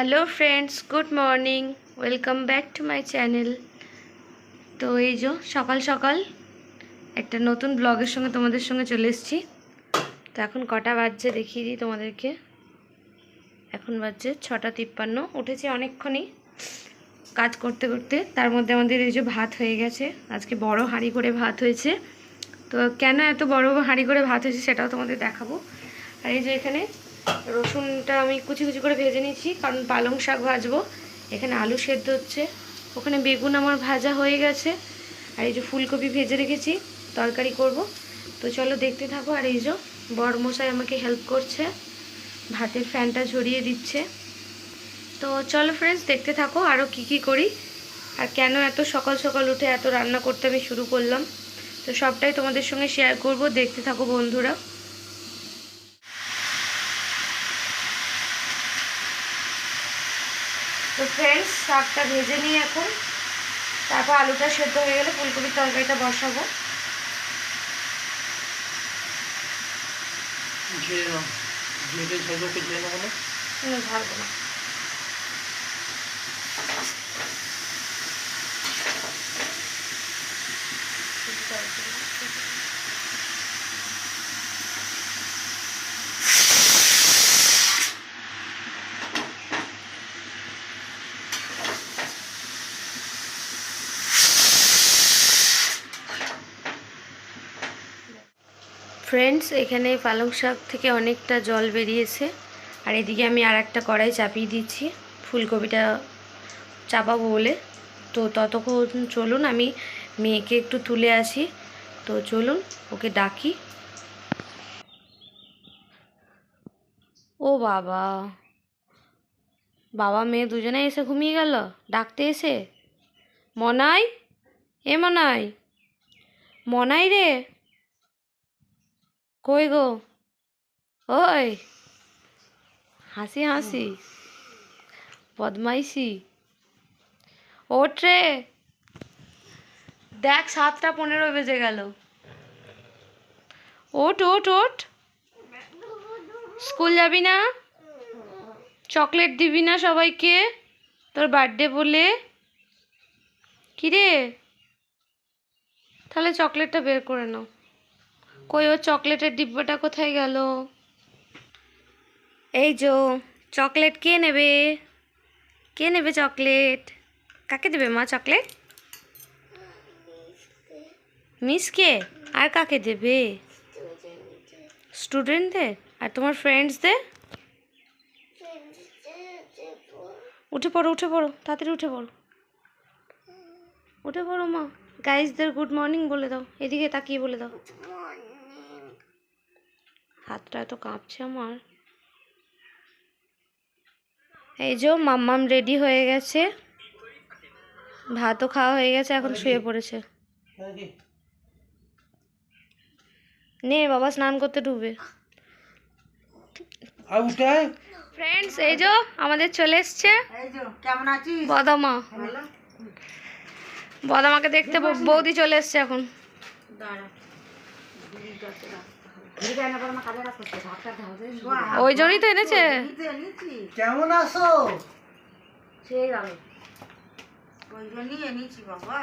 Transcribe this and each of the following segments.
Hello friends good morning welcome back to my channel তো এই যে সকাল সকাল একটা নতুন ব্লগের সঙ্গে তোমাদের সঙ্গে চলে এসেছি। তো এখন কটা বাজছে দেখিয়ে দিই তোমাদেরকে। এখন বাজছে ছটা তিপ্পান্ন। উঠেছি অনেকক্ষণই কাজ করতে করতে। তার মধ্যে আমাদের এই যে ভাত হয়ে গেছে। আজকে বড় হাঁড়ি করে ভাত হয়েছে। তো কেন এত বড় হাঁড়ি করে ভাত হয়েছে সেটাও তোমাদের দেখাবো। আর এই যে এখানে রসুনটা আমি কুচি কুচি করে ভেজে নিয়েছি, কারণ পালং শাক ভাজবো। এখানে আলু সেদ্ধ হচ্ছে। ওখানে বেগুন আমার ভাজা হয়ে গেছে। আর এই যে ফুলকপি ভেজে রেখেছি, তরকারি করব। তো চলো দেখতে থাকো, আর এই যে বড়মশাই আমাকে হেল্প করছে, ভাতের ফ্যানটা ঝরিয়ে দিচ্ছে। তো চলো ফ্রেন্ডস দেখতে থাকো আরও কি কি করি। আর কেন এত সকাল সকাল উঠে এত রান্না করতে আমি শুরু করলাম। তো সবটাই তোমাদের সঙ্গে শেয়ার করব। দেখতে থাকো বন্ধুরা। তো ফ্রেন্ডস শাকটা ভেজে নিই এখন। তারপর আলুটা সেদ্ধ হয়ে গেলে ফুলকপির তরকারিটা বসাবো। ঝাড়বো না ঝালবো না ফ্রেন্ডস এখানে পালং শাক থেকে অনেকটা জল বেরিয়েছে। আর এদিকে আমি আর একটা কড়াই চাপিয়ে দিচ্ছি। ফুলকপিটা চাপাবো বলে। তো ততক্ষণ চলুন, আমি মেয়েকে একটু তুলে আসি। তো চলুন, ওকে ডাকি। ও বাবা। বাবা, মেয়ে দুজনে এসে ঘুমিয়ে গেল? ডাকতে এসে? মনাই? এ মনাই। মনাই রে? কই গো? ওই হাসি হাসি বদমাইশি। ওঠ রে। দেখ সাতটা পনেরো বেজে গেল। ওট ওট ওট স্কুল যাবি না? চকলেট দিবি না সবাইকে? তোর বার্থডে বলে। কিরে? তাহলে চকলেটটা বের করে নাও। কই ও চকলেটের ডিব্বাটা কোথায় গেল? এই যো চকলেট কে নেবে? কে নেবে চকলেট? কাকে দেবে মা চকলেট? মিসকে আর কাকে দেবে? স্টুডেন্টদের? আর তোমার ফ্রেন্ডসদের? উঠে পড়ো উঠে পড়ো, তাড়াতাড়ি উঠে পড়ো। উঠে পড়ো মা। গাইজদের গুড মর্নিং বলে দাও। এদিকে তাকিয়ে বলে দাও। হাতটা এত কাঁপছে আমার। এই যে মাম্মাম রেডি হয়ে গেছে। ভাতও খাওয়া হয়ে গেছে এখন শুয়ে পড়েছে। নে বাবা স্নান করতে ডুবে। ফ্রেন্ডস এই যে আমাদের চলে এসছে। বদামা। বদামাকে দেখতে বৌদি চলে এসছে এখন। ওই জন্যই তো এনেছে। কেমন আছো? সেই আমি ওই জন্যই এনেছি বাবা।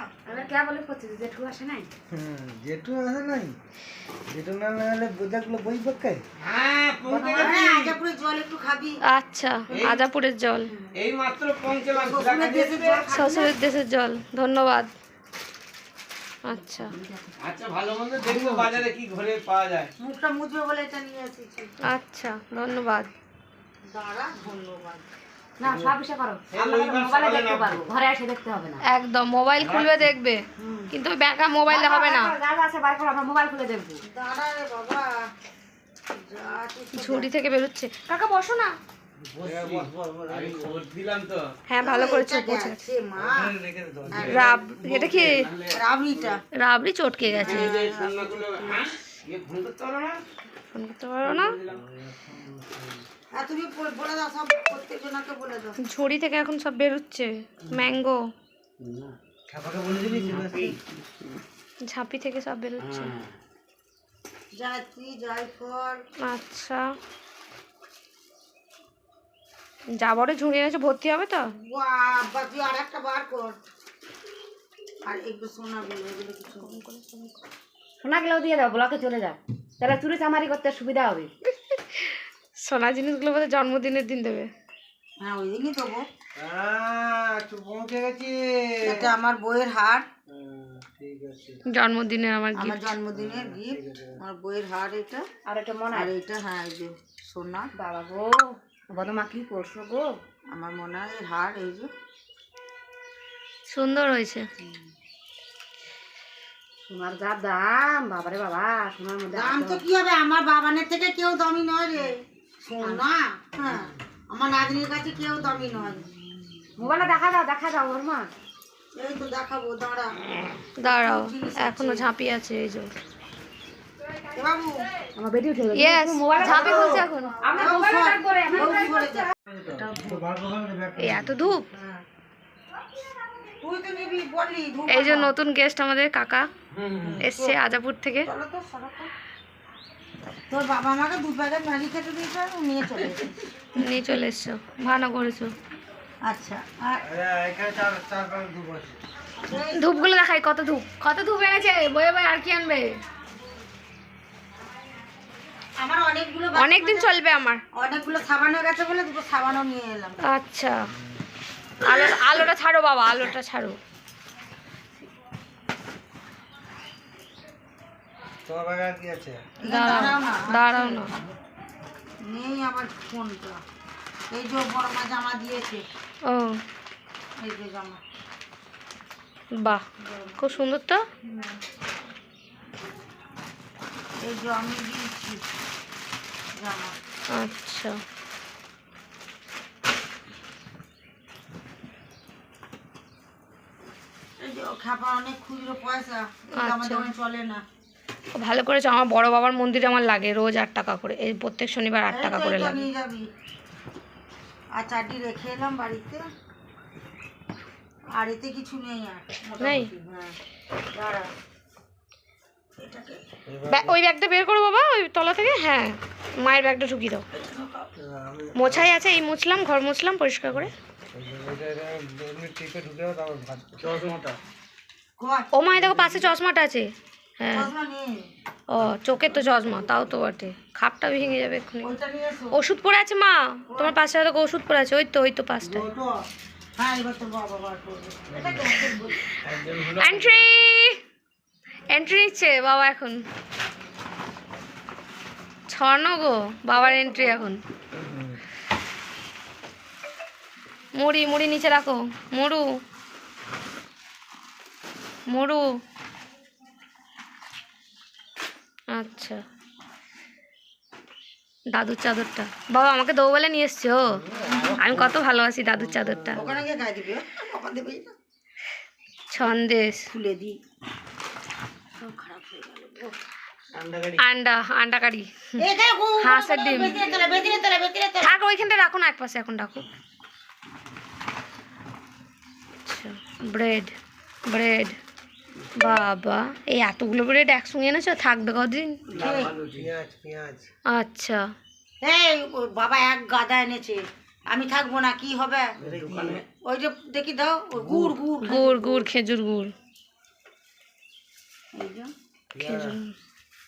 কে বলে করছিস জেঠু আসে নাই? হুম, জেঠু আছে নাই? জেঠু না নাহলে বোঝাগুলো বই পক্ষায় হ্যাঁ জল একটু খাবি। আচ্ছা আজাপুরের জল। এই মাত্র। শ্বশুরের দেশের জল। ধন্যবাদ। আচ্ছা। আচ্ছা ভালো মন্দ দেখব বাজারে কি ঘরে পাওয়া যায়। মুখটা মুছবে বলে এটা নিয়ে এসেছি। আচ্ছা ধন্যবাদ। দাঁড়া ধন্যবাদ। না সব বিষয় করো। এই আমরা রবিবার মোবাইলে দেখতে পারব। ঘরে এসে দেখতে হবে না। একদম মোবাইল খুলবে দেখবে। কিন্তু ব্যাকা মোবাইলে হবে না। যা যা আছে বার করো আমরা মোবাইল খুলে দেখব। দাঁড়া রে বাবা। ঝুড়ি থেকে বেরোচ্ছে। কাকা বসো না। আমি খবর দিলাম তো। হ্যাঁ ভালো করেছ মা। রাব এটা কি? রাবড়ি চটকে গেছে। হ্যাঁ ফোন করতে পারো না? ফোন করতে পারো না? আর তুমি বল- বলে দাও সব প্রত্যেক জনকে বলে দাও। ঝুড়ি থেকে এখন সব বেরোচ্ছে। ম্যাঙ্গো। ঝাঁপি থেকে সব বেরোচ্ছে। আচ্ছা। যা বড় ঝুড়ি এনেছে ভর্তি হবে তো? বাবা তুই আর একটা বার কর। আর একটু সোনাগুলো এগুলো কিছু। সোনা গেলেও দিয়ে দাও ব্লকে চলে যায় তাহলে চুরি চামারি করতে সুবিধা হবে। সোনা জিনিসগুলো বোধহয় জন্মদিনের দিন দেবে। হ্যাঁ ওই দিনই দেবো। হ্যাঁ পৌঁছে গেছি। এটা আমার বইয়ের হার। হুম, ঠিক আছে জন্মদিনের আমার আমার গিফট জন্মদিনের গিফট আমার বইয়ের হার এটা। আর এটা মনে আর এটা হ্যাঁ এই যে সোনা। বাবা গো। বদমা কি করছ গো? আমার মনে হয় হার এই যে। সুন্দর হয়েছে। সোনার যা দাম বাবারে বাবা সোনার মধ্যে দাম তো কি হবে? আমার বাবানের থেকে কেউ দামি নয় রে। সোনা? হ্যাঁ আমার নাতনির কাছে কেউ দামি নয়। মোবাইলে দেখা দাও দেখা দাও ওর মা এই তো দেখাবো দাঁড়া। দাঁড়াও এখনও ঝাঁপি আছে এই যে। এ বাবু আমার বেটি উঠে গেছে ইয়েস ঝাঁপি এখন এত ধূপ। এই যে নতুন গেস্ট আমাদের কাকা এসছে আজাপুর থেকে। তোর নিয়ে চলে নিয়ে চলে এসছো ভালো করেছ। আচ্ছা ধূপগুলো দেখাই কত ধূপ কত ধূপ এনেছে, বয়ে বয়ে আর কি আনবে আমার অনেকগুলো বাকি অনেকদিন চলবে আমার। অনেকগুলো সাবানও গেছে বলে দুটো সাবানও নিয়ে এলাম। আচ্ছা। আলো আলোটা ছাড়ো বাবা আলোটা ছাড়ো। দাঁড়াও না দাঁড়াও না। নেই আমার ফোনটা। এই যে বড় মা জামা দিয়েছে। ও। এই যে জামা। বাহ খুব সুন্দর তো। এই যে আমি দিয়েছি। আচ্ছা। আচ্ছা। ভালো করেছ আমার বড় বাবার মন্দিরে আমার লাগে রোজ আট টাকা করে এই প্রত্যেক শনিবার আট টাকা করে লাগে। আর চারটি রেখে এলাম বাড়িতে। আর এতে কিছু নেই আর নেই? দাঁড়া। এটাকে। ওই ব্যাগটা বের করো বাবা ওই তলা থেকে। হ্যাঁ মায়ের ব্যাগটা ঢুকিয়ে দাও। মোছাই আছে এই মুছলাম ঘর মুছলাম পরিষ্কার করে। ও মায়ের দেখো পাশে চশমাটা আছে। হ্যাঁ। ও চোখের তো চশমা তাও তো বটে। খাপটা ভেঙে যাবে এক্ষুনি। ওইটা নিয়ে এসো? ওষুধ পড়ে আছে মা। তোমার পাশে দেখো ওষুধ পড়ে আছে ওই তো ওই তো পাঁচটা ওটো এন্ট্রি নিচ্ছে বাবা এখন। ছড়ানো গো বাবার এন্ট্রি এখন। মুড়ি মুড়ি নিচে রাখো। মুড়ু। মুড়ু। আচ্ছা। দাদুর চাদরটা। বাবা আমাকে দৌ বলে নিয়ে এসছো আমি কত ভালোবাসি দাদুর চাদরটা। ছন্দেশ। খুলে দিই। সব খারাপ হয়ে গেল। আন্ডা কারি হাঁসের ডিম। তোলা। থাক ওইখানটা রাখো না এক পাশে এখন রাখো। আচ্ছা ব্রেড ব্রেড। বাবা এই এতগুলো ব্রেড একসঙ্গে এনেছো? থাকবে কদিন? আচ্ছা। এই বাবা এক গাদা এনেছে। আমি থাকব না কি হবে? ওই যে দেখি দাও গুড় গুড়। গুড় গুড় খেজুর গুড়। এই যে, খেজুর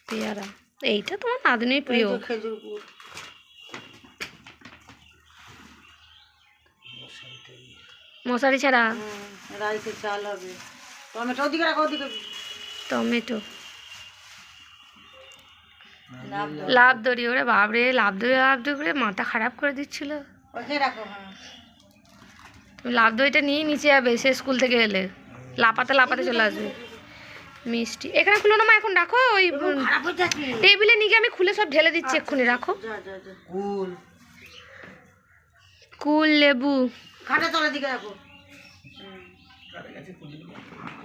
পেয়ারা। এইটা তোমার নাদিনের প্রিয়। খেজুর গুড়। মশারি ছাড়া? চাল হবে। টমেটো ওদিকে রাখো ওদিকে। টমেটো। লাভ দড়ি ওরে বাবরে লাভ দড়ি লাভ দড়ি করে মাথা খারাপ করে দিচ্ছিল। হ্যাঁ। তুমি লাভ দইটা নিয়ে নিচে যাবে সে স্কুল থেকে এলে। লাপাতে লাপাতে চলে আসবে। মিষ্টি। এখানে খুলো না মা এখন রাখো ওই টেবিলে নিয়ে আমি খুলে সব ঢেলে দিচ্ছি এক্ষুনি রাখো। কুল। লেবু। খাটা তলার দিকে রাখো।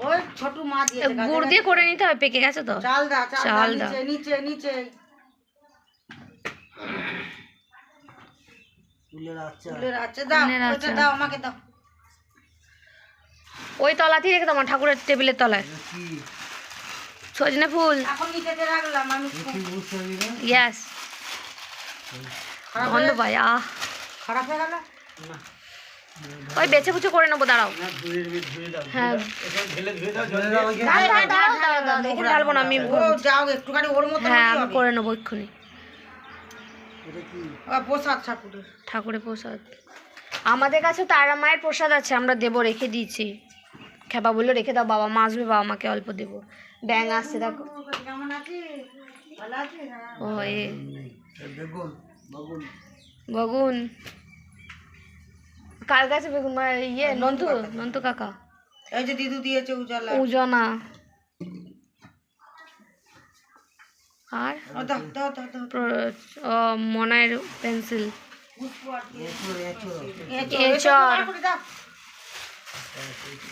ওই ছোট মা এ, গুড় দিয়ে করে নিতে হবে পেকে গেছে তো। চাল দা চাল দা নিচে নিচে আচ্ছা ওই তলাতেই রেখে দাও ঠাকুরের টেবিলের তলায়। সজনে ফুল। ইয়াস গন্ধ পাই আহ। খারাপ হয়ে গেল? ওই বেছে বুছে করে নেব দাঁড়াও। না ধুয়ে ধুয়ে দাও হ্যাঁ। ঢালবো না আমি হ্যাঁ আমি করে নেব এক্ষুনি। ঠাকুরের। প্রসাদ। আমাদের কাছে তারা মায়ের প্রসাদ আছে আমরা দেবো রেখে দিয়েছি। খেপা বলল রেখে দাও বাবা মা আসবে বাবা মাকে অল্প দেবো। ব্যাং আসছে দেখো। ও এ বেগুন। কার কাছে বেগুন? ইয়ে নন্তু নন্তু কাকা। এই যে দিদু দিয়েছে উজালা। উজনা। আর? মনায়ের পেন্সিল।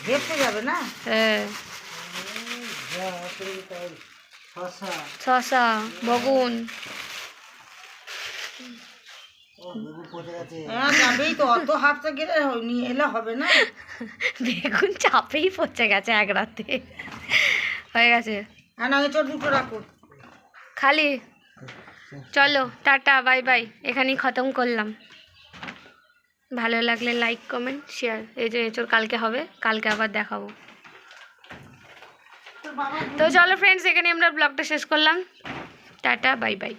ভেসে যাবে না হ্যাঁ শশা বগুন। হ্যাঁ বেগুন চাপেই পচে গেছে এক রাতে। হয়ে গেছে। হ্যাঁ খালি। চলো টাটা বাই বাই। এখানেই খতম করলাম। ভালো লাগলে লাইক কমেন্ট শেয়ার এই যে এঁচোর কালকে হবে কালকে আবার দেখাবো। তো চলো ফ্রেন্ডস এখানে আমরা ব্লগটা শেষ করলাম। Tata bye bye